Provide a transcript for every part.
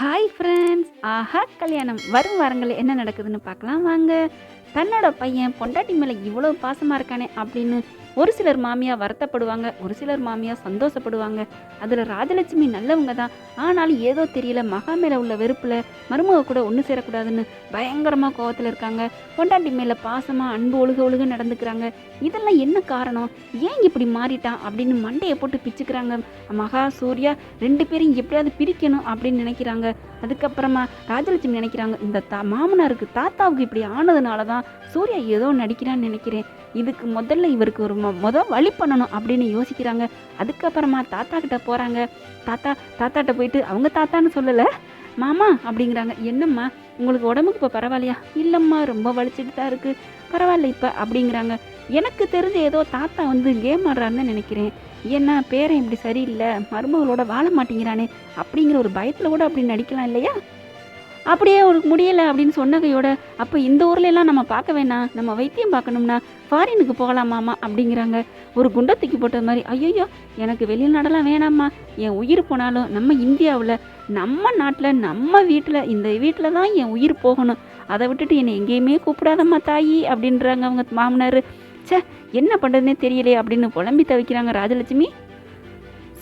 Hi friends ஆஹா கல்யாணம். வரும் வாரங்கள் என்ன நடக்குதுன்னு பார்க்கலாம். வாங்க. தன்னோட பையன் பொண்டாட்டி மேலே இவ்வளோ பாசமாக இருக்கானே அப்படின்னு ஒரு சிலர் மாமியா வருத்தப்படுவாங்க ஒரு சிலர் மாமியா சந்தோஷப்படுவாங்க. அதில் ராஜலட்சுமி நல்லவங்க தான். ஆனாலும் ஏதோ தெரியல மகா மேலே உள்ள வெறுப்பில் மருமக கூட ஒன்று சேரக்கூடாதுன்னு பயங்கரமாக கோவத்தில் இருக்காங்க. பொண்டாட்டி மேலே பாசமாக அன்பு ஒழுக ஒழுக நடந்துக்கிறாங்க. இதெல்லாம் என்ன காரணம்? ஏன் இப்படி மாறிட்டான் அப்படின்னு மண்டையை போட்டு பிச்சுக்கிறாங்க. மகா சூர்யா ரெண்டு பேரும் எப்படியாவது பிரிக்கணும் அப்படின்னு நினைக்கிறாங்க. அதுக்கப்புறமா ராஜலட்சுமி நினைக்கிறாங்க இந்த தா மாமனாருக்கு தாத்தாவுக்கு இப்படி ஆனதுனால தான் சூர்யா ஏதோ நடிக்கிறான்னு நினைக்கிறேன். இதுக்கு முதல்ல இவருக்கு ஒரு மொ- வழி பண்ணணும் அப்படின்னு யோசிக்கிறாங்க. அதுக்கப்புறமா தாத்தா கிட்ட போகிறாங்க தாத்தா தாத்தாட்ட போயிட்டு அவங்க தாத்தான்னு சொல்லலை. மாமா அப்படிங்கிறாங்க. என்னம்மா உங்களுக்கு உடம்புக்கு இப்போ பரவாயில்லையா? இல்லைம்மா ரொம்ப வலிச்சிட்டு தான் இருக்குது பரவாயில்ல இப்போ அப்படிங்கிறாங்க. எனக்கு தெரிஞ்ச ஏதோ தாத்தா வந்து கேம் ஆடுறாருன்னு நினைக்கிறேன். ஏன்னா பேரன் இப்படி சரியில்லை. மருமகளோட வாழ மாட்டேங்கிறானே. அப்படிங்கிற ஒரு பயத்தில் கூட அப்படி நடிக்கலாம் இல்லையா? அப்படியே ஒரு முடியலை அப்படின்னு சொன்னகையோட அப்போ இந்த ஊர்லெல்லாம் நம்ம பார்க்க வேணாம் நம்ம வைத்தியம் பார்க்கணும்னா ஃபாரினுக்கு போகலாமாமா அப்படிங்கிறாங்க. ஒரு குண்டை தூக்கி போட்ட மாதிரி ஐயோ எனக்கு வெளிநாடெல்லாம் வேணாம்மா. என் உயிர் போனாலும் நம்ம இந்தியாவில் நம்ம நாட்டில் நம்ம வீட்டில் இந்த வீட்டில் தான் என் உயிர் போகணும். அதை விட்டுட்டு என்னை எங்கேயுமே கூப்பிடாதம்மா தாயி அப்படின்றாங்க அவங்க மாமனார். ச்சே என்ன பண்ணுறதுனே தெரியலையே அப்படின்னு புலம்பி தவிக்கிறாங்க ராஜலட்சுமி.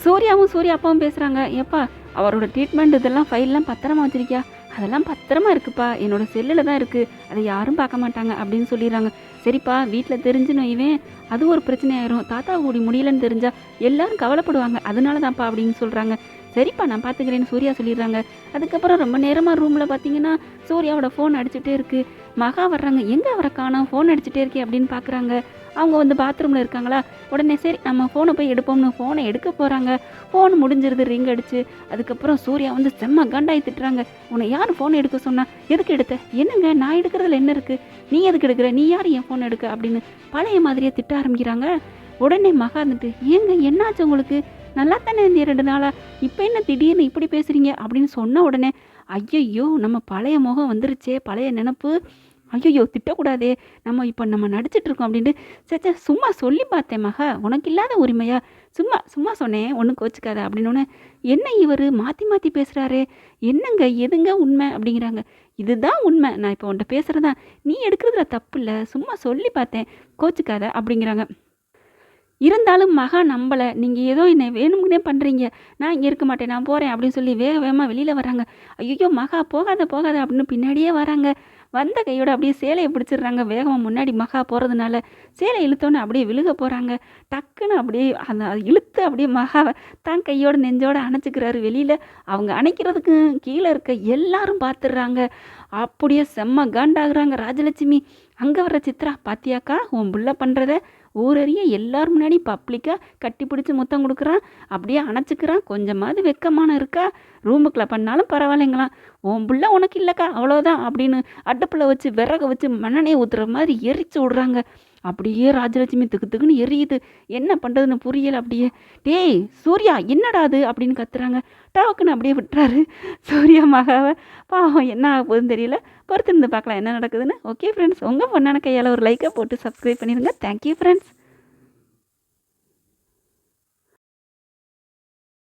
சூர்யாவும் சூர்யா அப்பாவும் பேசுகிறாங்க ஏப்பா அவரோட ட்ரீட்மெண்ட் இதெல்லாம் ஃபைல்லாம் பத்திரமா வச்சிருக்கியா? அதெல்லாம் பத்திரமா இருக்குப்பா. என்னோட செல்லில் தான் இருக்குது அதை யாரும் பார்க்க மாட்டாங்க அப்படின்னு சொல்லிடுறாங்க. சரிப்பா வீட்டில் தெரிஞ்சுன்னு இவன் அது ஒரு பிரச்சனை ஆயிரும் தாத்தா கூடி முடியலன்னு தெரிஞ்சால் எல்லாரும் கவலைப்படுவாங்க. அதனால தான்ப்பா அப்படின்னு சொல்கிறாங்க சரிப்பா நான் பார்த்துக்கிறேன்னு சூர்யா சொல்லிடுறாங்க. அதுக்கப்புறம் ரொம்ப நேரமாக ரூமில் பார்த்தீங்கன்னா சூர்யாவோட ஃபோன் அடிச்சுட்டே இருக்குது மகா வர்றாங்க. எங்கே அவரை காணோம்? ஃபோன் அடிச்சுட்டே இருக்கே அப்படின்னு பார்க்குறாங்க. அவங்க வந்து பாத்ரூமில் இருக்காங்களா? உடனே சரி நம்ம ஃபோனை போய் எடுப்போம்னு ஃபோனை எடுக்க போகிறாங்க ஃபோன் முடிஞ்சிருது ரிங் அடிச்சு. அதுக்கப்புறம் சூர்யா வந்து செம்ம கண்டாய் திட்டுறாங்க. உன்னை யார் ஃபோன் எடுக்க சொன்னா? எதுக்கு எடுத்த? என்னங்க? நான் எடுக்கிறதுல என்ன இருக்குது நீ எதுக்கு எடுக்கிற? நீ யார் என் ஃபோன் எடுக்க? அப்படின்னு பழைய மாதிரியே திட்ட ஆரம்பிக்கிறாங்க. உடனே மகா இருந்துட்டு ஏங்க என்னாச்சு உங்களுக்கு? நல்லா தானே இருந்தீங்க ரெண்டு நாளாக இப்போ என்ன திடீர்னு இப்படி பேசுகிறீங்க அப்படின்னு சொன்ன உடனே ஐயையோ நம்ம பழைய முகம் வந்துருச்சே பழைய நினப்பு. ஐயையோ திட்டக்கூடாதே. நம்ம இப்போ நம்ம நடிச்சிட்ருக்கோம் அப்படின்ட்டு சச்சா சும்மா சொல்லி பார்த்தேன் மகா. உனக்கு இல்லாத உரிமையா? சும்மா சும்மா சொன்னேன் ஒன்றும் கோச்சிக்காத அப்படின்னு என்ன இவர்? மாற்றி மாற்றி பேசுகிறாரே என்னங்க எதுங்க உண்மை? அப்படிங்கிறாங்க. இதுதான் உண்மை. நான் இப்போ உன்கிட்ட பேசுகிறதா நீ எடுக்கிறதுல தப்பு இல்லை. சும்மா சொல்லி பார்த்தேன். கோச்சிக்காத அப்படிங்கிறாங்க. இருந்தாலும் மகா நம்பலை. நீங்கள் ஏதோ என்னை வேணும்னே பண்ணுறீங்க நான் இங்கே இருக்க மாட்டேன். நான் போகிறேன் அப்படின்னு சொல்லி வேக வேகமாக வெளியில் வராங்க ஐயோ மகா போகாத போகாத அப்படின்னு பின்னாடியே வராங்க. வந்த கையோட அப்படியே சேலையை பிடிச்சிடுறாங்க. வேகமாக முன்னாடி மகா போகிறதுனால சேலை இழுத்தோன்னு அப்படியே விழுக போகிறாங்க டக்குன்னு அப்படியே அந்த இழுத்து அப்படியே மகாவை தான் கையோட நெஞ்சோட அணைச்சிக்கிறாரு வெளியில். அவங்க அணைக்கிறதுக்கு கீழே இருக்க எல்லாரும் பார்த்துடுறாங்க. அப்படியே செம்ம காண்டாகிறாங்க. ராஜலட்சுமி அங்கே வர்ற சித்ரா பாத்தியாக்கா உன் புள்ள பண்ணுறத ஊரறிய எல்லார் முன்னாடி பப்ளிக்காக கட்டி பிடிச்சி முத்தம் கொடுக்குறான். அப்படியே அணைச்சிக்கிறான். கொஞ்சமாவது வெக்கமான இருக்கா? ரூமுக்குள்ள பண்ணாலும் பரவாயில்லைங்களாம் உன் புள்ள உனக்கு இல்லைக்கா அவ்வளோதான் அப்படின்னு அடுப்பில் வச்சு விறக வச்சு மண்ணெண்ணெய் ஊற்றுற மாதிரி எரிச்சு விட்றாங்க. அப்படியே ராஜலட்சுமி திக்கு திக்குன்னு எரியுது. என்ன பண்ணுறதுன்னு புரியலை அப்படியே. டேய் சூர்யா என்னடா அது அப்படின்னு கத்துறாங்க. டவுக்குன்னு அப்படியே விட்டுறாரு. சூர்யா மகாவை. பாவம் என்ன ஆக போகுதுன்னு தெரியல. பொறுத்திருந்து பார்க்கலாம் என்ன நடக்குதுன்னு. ஓகே ஃப்ரெண்ட்ஸ் உங்கள் பொண்ணான கையால் ஒரு லைக்கை போட்டு சப்ஸ்கிரைப் பண்ணிடுங்க. Thank you friends